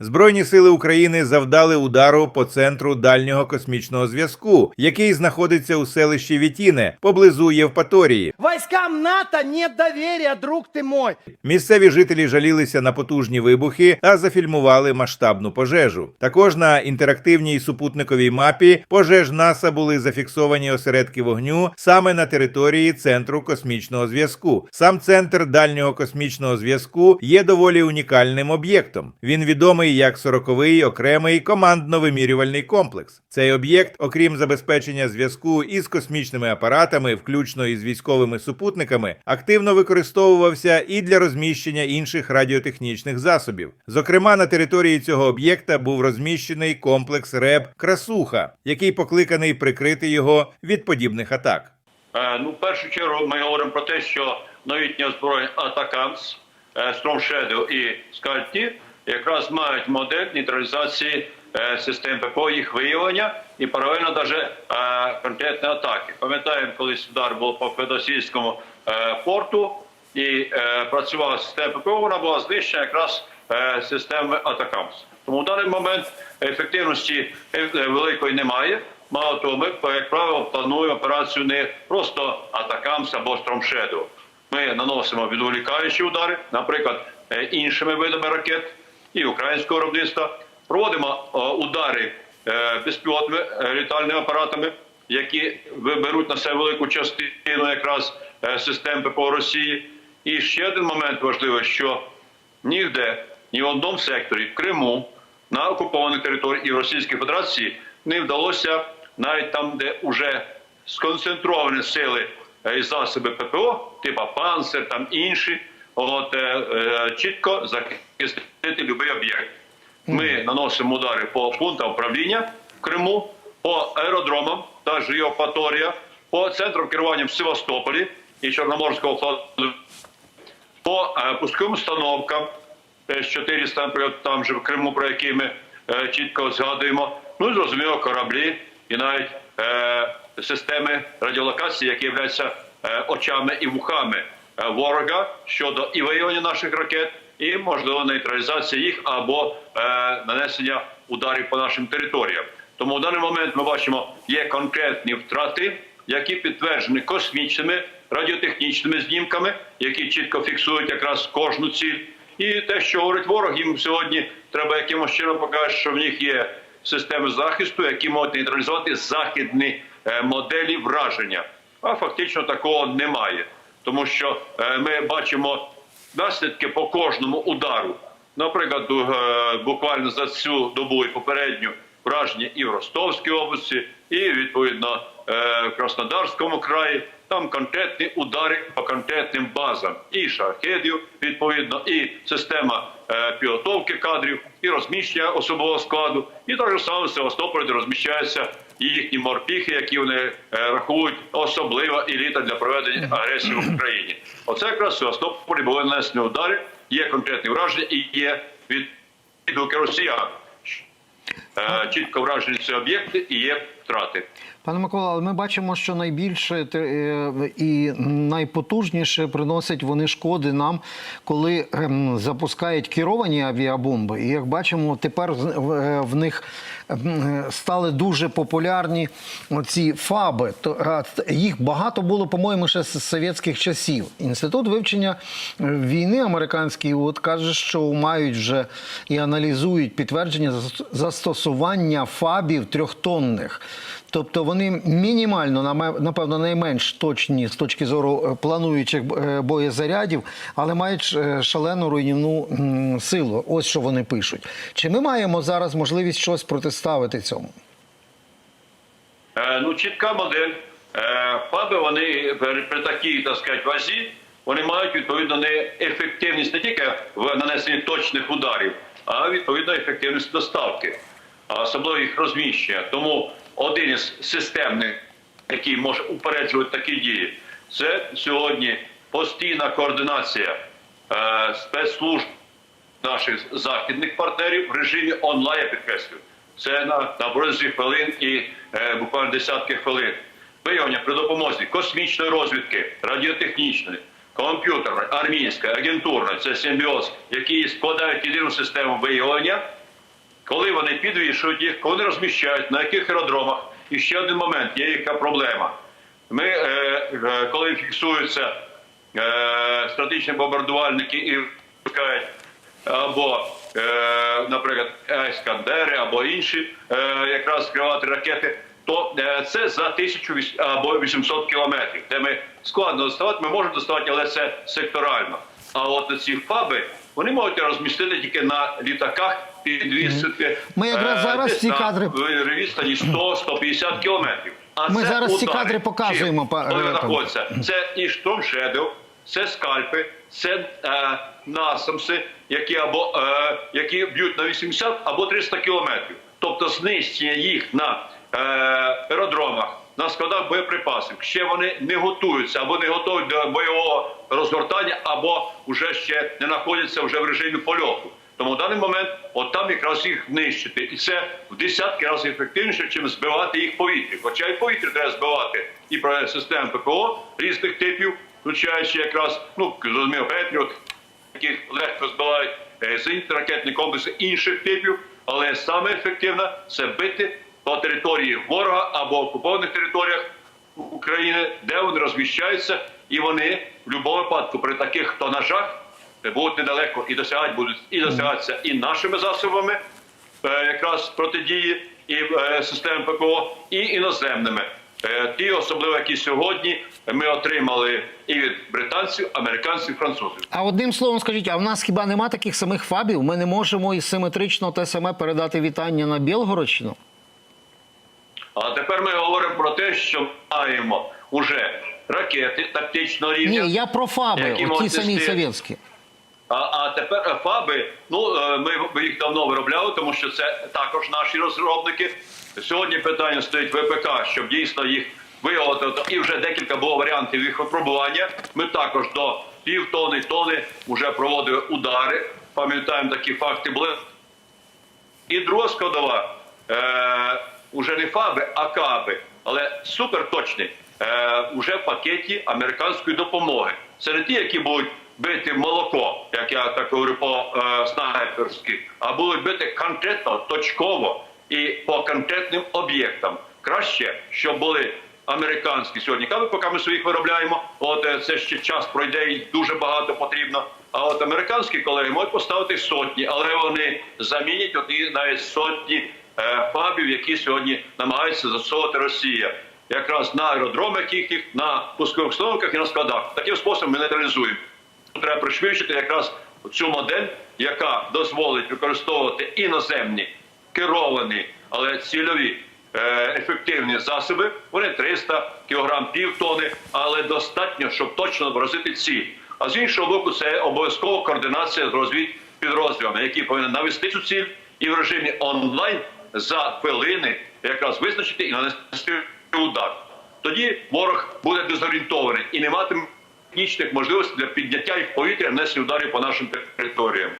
Збройні сили України завдали удару по центру дальнього космічного зв'язку, який знаходиться у селищі Вітіне поблизу Євпаторії. Войскам НАТО нет доверия, друг ты мой. Місцеві жителі жалілися на потужні вибухи та зафільмували масштабну пожежу. Також на інтерактивній супутниковій мапі пожеж НАСА були зафіксовані осередки вогню саме на території центру космічного зв'язку. Сам центр дальнього космічного зв'язку є доволі унікальним об'єктом. Він відомий як 40-й окремий командно-вимірювальний комплекс. Цей об'єкт, окрім забезпечення зв'язку із космічними апаратами, включно із військовими супутниками, активно використовувався і для розміщення інших радіотехнічних засобів. Зокрема, на території цього об'єкта був розміщений комплекс РЕБ Красуха, який покликаний прикрити його від подібних атак. Е, Ну, в першу чергу ми говоримо про те, що новітня зброя Атакамс, е, Storm і Скальпті якраз мають модель нейтралізації е, систем ППО, їх виявлення і паралельно навіть конкретні атаки. Пам'ятаємо, колись удар був по Федосійському е, порту і е, працювала система ППО, вона була знищена якраз е, системами Атакамс. Тому в даний момент ефективності е, великої немає. Мало того, ми, як правило, плануємо операцію не просто Атакамс або Shadow. Ми наносимо відволікаючі удари, наприклад, е, іншими видами ракет і українського виробництва. Проводимо е, удари е, безпілотними е, літальними апаратами, які виберуть на себе велику частину якраз систем ППО Росії. І ще один момент важливий, що ніде, ні в одному секторі в Криму, на окупованих територіях і в Російській Федерації не вдалося навіть там, де вже сконцентровані сили і засоби ППО, типа панцир, там інші, от е, е, чітко захистити будь-який об'єкт. Ми наносимо удари по пунктам управління в Криму, по аеродромам, та ж Євпаторія, по центрам керування в Севастополі і Чорноморського флоту по е, пусковим установкам С-400, наприклад, там же в Криму, про які ми е, чітко згадуємо. Ну і зрозуміло, кораблі і навіть е, системи радіолокації, які являються е, очами і вухами е, ворога щодо і виявлення наших ракет, і можливо нейтралізації їх або е, нанесення ударів по нашим територіям. Тому в даний момент ми бачимо, є конкретні втрати, які підтверджені космічними радіотехнічними знімками, які чітко фіксують якраз кожну ціль. І те, що говорить ворог, їм сьогодні треба якимось чином показати, що в них є системи захисту, які можуть нейтралізувати західні е, моделі враження. А фактично такого немає, тому що е, ми бачимо наслідки по кожному удару. Наприклад, е, буквально за цю добу і попередню враження і в Ростовській області, і відповідно е, в Краснодарському краї. Там конкретні удари по конкретним базам і шахедів, відповідно, і система е, підготовки кадрів, і розміщення особового складу, і так же саме в Севастополі, де розміщаються їхні морпіхи, які вони е, рахують особлива еліта для проведення агресії в Україні. Оце якраз в Севастополі були нанесені удари, є конкретні враження і є відгуки росіян. Е, Чітко вражені об'єкти і є втрати. Пане Микола, але ми бачимо, що найбільше е, і найпотужніше приносять вони шкоди нам, коли ем, запускають керовані авіабомби. І як бачимо, тепер з- в- е, них ем, е, стали дуже популярні ці фаби. Їх багато було, по-моєму, ще з совєтських часів. Інститут вивчення е, війни американський от каже, що мають вже і аналізують підтвердження зас- застосування фабів трьохтонних. Тобто вони мінімально, напевно, найменш точні з точки зору е, плануючих е, боєзарядів, але мають е, шалену руйнівну силу. Ось що вони пишуть. Чи ми маємо зараз можливість щось протиставити цьому? Ну, чітка модель. Фаби вони при, такій, так сказати, вазі, вони мають відповідно не ефективність не тільки в нанесенні точних ударів, а відповідно ефективність доставки, особливо їх розміщення. Тому один із системних, який може упереджувати такі дії, це сьогодні постійна координація е, спецслужб наших західних партнерів в режимі онлайн, я підкреслюю. Це на, на протязі хвилин і е, буквально десятки хвилин. Виявлення при допомозі космічної розвідки, радіотехнічної, комп'ютерної, армійської, агентурної це симбіоз, які складають єдину систему виявлення коли вони підвішують їх, коли вони розміщають, на яких аеродромах. І ще один момент, є яка проблема. Ми, е, е, коли фіксуються е, стратегічні бомбардувальники і випускають або, е, наприклад, Ескандери, або інші е, якраз скривати ракети, то е, це за 1000 або 800 кілометрів, де ми складно доставати, ми можемо доставати, але це секторально. А от ці фаби вони можуть розмістити тільки на літаках, підвісити. Ми якраз е, зараз ці кадри- відстані 100-150 кілометрів. А Ми це зараз ці удари. кадри показуємо, Чим? па- Коли е, там. знаходяться. Це і Shadow, це скальпи, це е, насамси, які або е, які б'ють на 80 або 300 кілометрів. Тобто знищення їх на е, аеродромах, на складах боєприпасів. Ще вони не готуються або не готові до бойового розгортання, або вже ще не знаходяться вже в режимі польоту. Тому в даний момент от якраз їх нищити, і це в десятки разів ефективніше, чим збивати їх в повітрі. Хоча і повітря треба збивати і про систем ППО різних типів, включаючи якраз ну зрозуміло, Петріот, яких легко збивають е, зенітні ракетні комплекси інших типів, але саме ефективно це бити по території ворога або окупованих територіях України, де вони розміщаються, і вони в будь-якому випадку при таких тонажах будуть недалеко і досягати будуть і досягатися і нашими засобами е, якраз протидії і е, системи ППО, і іноземними. Е, Ті, особливо які сьогодні ми отримали і від британців, американців, французів. А одним словом, скажіть, а в нас хіба нема таких самих фабів? Ми не можемо із симетрично те саме передати вітання на Білгородщину? А тепер ми говоримо про те, що маємо уже ракети тактичного рівня. Ні, я про фаби, Які оті самі совєтські. А, а тепер е, фаби, ну е, ми їх давно виробляли, тому що це також наші розробники. Сьогодні питання стоїть ВПК, щоб дійсно їх виготовити. І вже декілька було варіантів їх випробування. Ми також до півтони, тони вже проводили удари. Пам'ятаємо, такі факти були. І друга складова е, уже не фаби, а каби, але суперточні, е, уже в пакеті американської допомоги. Не ті, які будуть бити молоко, як я так говорю по е, снайперськи, а будуть бити конкретно, точково і по конкретним об'єктам. Краще, щоб були американські сьогодні каби, поки ми своїх виробляємо. От е, це ще час пройде і дуже багато потрібно. А от американські колеги можуть поставити сотні, але вони замінять і навіть сотні е, фабів, які сьогодні намагаються засовувати Росія. Якраз на аеродромах їхніх, на пускових установках і на складах. Таким способом ми нейтралізуємо. Треба пришвидшити якраз цю модель, яка дозволить використовувати іноземні керовані, але цільові е, ефективні засоби. Вони 300 кг, півтони, але достатньо, щоб точно вразити ціль. А з іншого боку, це обов'язково координація з розвідпідрозділами, які повинні навести цю ціль і в режимі онлайн за хвилини якраз визначити і нанести удар. Тоді ворог буде дезорієнтований і не матиме технічних можливостей для підняття і повітря нанесення ударів по нашим територіям.